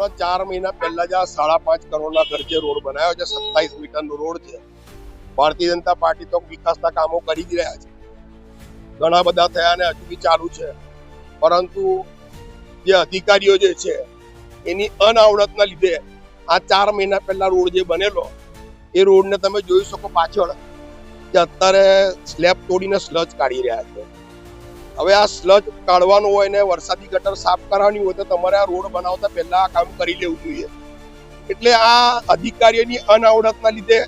હમણાં ચાર મહિના પહેલા જ આ સાડા પાંચ કરોડના ખર્ચે રોડ બનાવ્યો છે, સત્તાવીસ મીટરનો રોડ છે. ભારતીય જનતા પાર્ટી તો વિકાસના કામો કરી જ રહ્યા છે. ઘણા બધા થયા અને હજુ બી ચાલુ છે. પરંતુ જે અધિકારીઓ જે છે, એની અનાવડતના લીધે આ ચાર મહિના પહેલા રોડ જે બનેલો, એ રોડને તમે જોઈ શકો પાછળ કે અત્યારે સ્લેબ તોડીને સ્લજ કાઢી રહ્યા છે. હવે આ સ્લજ કાઢવાનું હોય ને વરસાદી ગટર સાફ કરવાની હોય તો તમારે આ રોડ બનાવતા પહેલા આ કામ કરી લેવું જોઈએ. એટલે આ અધિકારીઓની અનાવડતના લીધે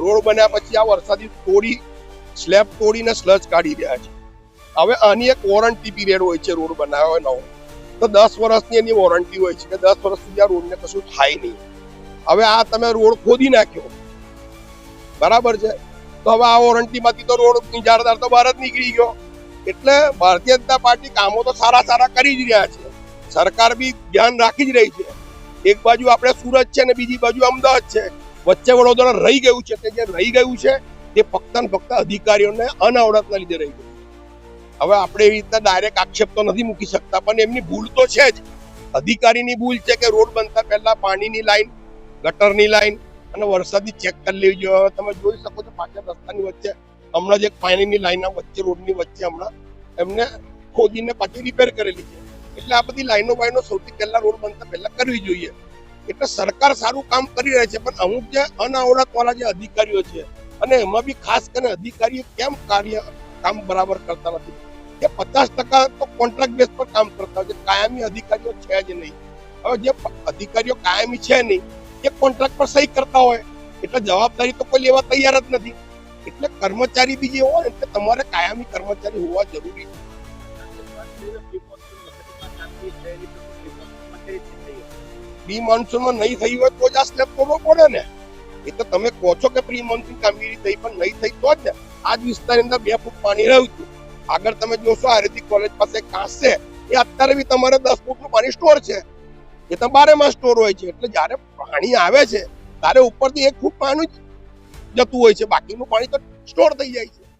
રોડ બન્યા પછી આ વરસાદી તોડી, સ્લેબ તોડીને સ્લજ કાઢી રહ્યા છે. હવે આની એક વોરંટી પીરિયડ હોય છે રોડ બનાવ્યો નવો તો દસ વર્ષની એની વોરંટી હોય છે કે દસ વર્ષ સુધી આ રોડને કશું થાય નહીં. હવે આ તમે રોડ ખોદી નાખ્યો. બરાબર છે? તો હવે આ વોરંટીમાંથી તો રોડ ઇજારદાર તો બહાર જ નીકળી ગયો. એટલે ભારતીય જનતા પાર્ટી કામો તો સારા સારા કરી જ રહ્યા છે. સરકાર બી ધ્યાન રાખી જ રહી છે. એક બાજુ આપણે સુરત છે ને બીજી બાજુ અમદાવાદ છે. વચ્ચે વડોદરા રહી ગયું છે, તે જે રહી ગયું છે, તે ફક્ત ફક્ત અધિકારીઓને અનાવડતના લીધે રહી ગયું હવે આપણે એવી રીતના ડાયરેક્ટ આક્ષેપ તો નથી મૂકી શકતા, પણ એમની ભૂલ તો છે જ. અધિકારીની ભૂલ છે કે રોડ બનતા પહેલા પાણીની લાઈન, ગટરની લાઈન અને વરસાદી ચેક કરી લેવી જોઈએ તમે જોઈ શકો છો પાછળ રસ્તાની વચ્ચે હમણાં જે પાણીની લાઈન વચ્ચે, રોડની વચ્ચે હમણાં એમને ખોદીને પાછી રિપેર કરેલી છે. એટલે આ બધી લાઈનો બાઈનો સૌથી પહેલા રોડ બનતા પહેલા કરવી જોઈએ. એટલે સરકાર સારું કામ કરી રહી છે, પણ અમુક જે અનાવડતવાળા જે અધિકારીઓ છે, અને એમાં બી ખાસ કરીને અધિકારીઓ કેમ કાર્ય કામ બરાબર કરતા નથી? કે પચાસ ટકા તો કોન્ટ્રાક્ટ બેઝ પર કામ કરતા હોય છે, કાયમી અધિકારીઓ છે જ નહીં. હવે જે અધિકારીઓ કાયમી છે નહીં, એ કોન્ટ્રાક્ટ પર સહી કરતા હોય, એટલે જવાબદારી તો કોઈ લેવા તૈયાર જ નથી. એટલે કર્મચારી બી જે હોય એટલે તમારે કાયમી કર્મચારી હોવા જરૂરી છે. પ્રી મોન્સૂનમાં નહીં થઈ હોય તો જ આ સ્લેબ તોડવો પડે ને. એ તો તમે કહો છો કે પ્રી મોન્સૂન કામગીરી થઈ પણ નહીં થઈ તો જ ને. આ જ વિસ્તારની અંદર બે ફૂટ પાણી રહ્યું હતું. આગળ તમે જોશો આયુર્વેદિક કોલેજ પાસે કાંસ છે. એ અત્યારે બી તમારે દસ ફૂટનું પાણી સ્ટોર છે. એ તો બારે માં સ્ટોર હોય છે. એટલે જ્યારે પાણી આવે છે, ત્યારે ઉપરથી એક ફૂટ પાણી જતું હોય છે. બાકીનું પાણી તો સ્ટોર થઈ જાય છે.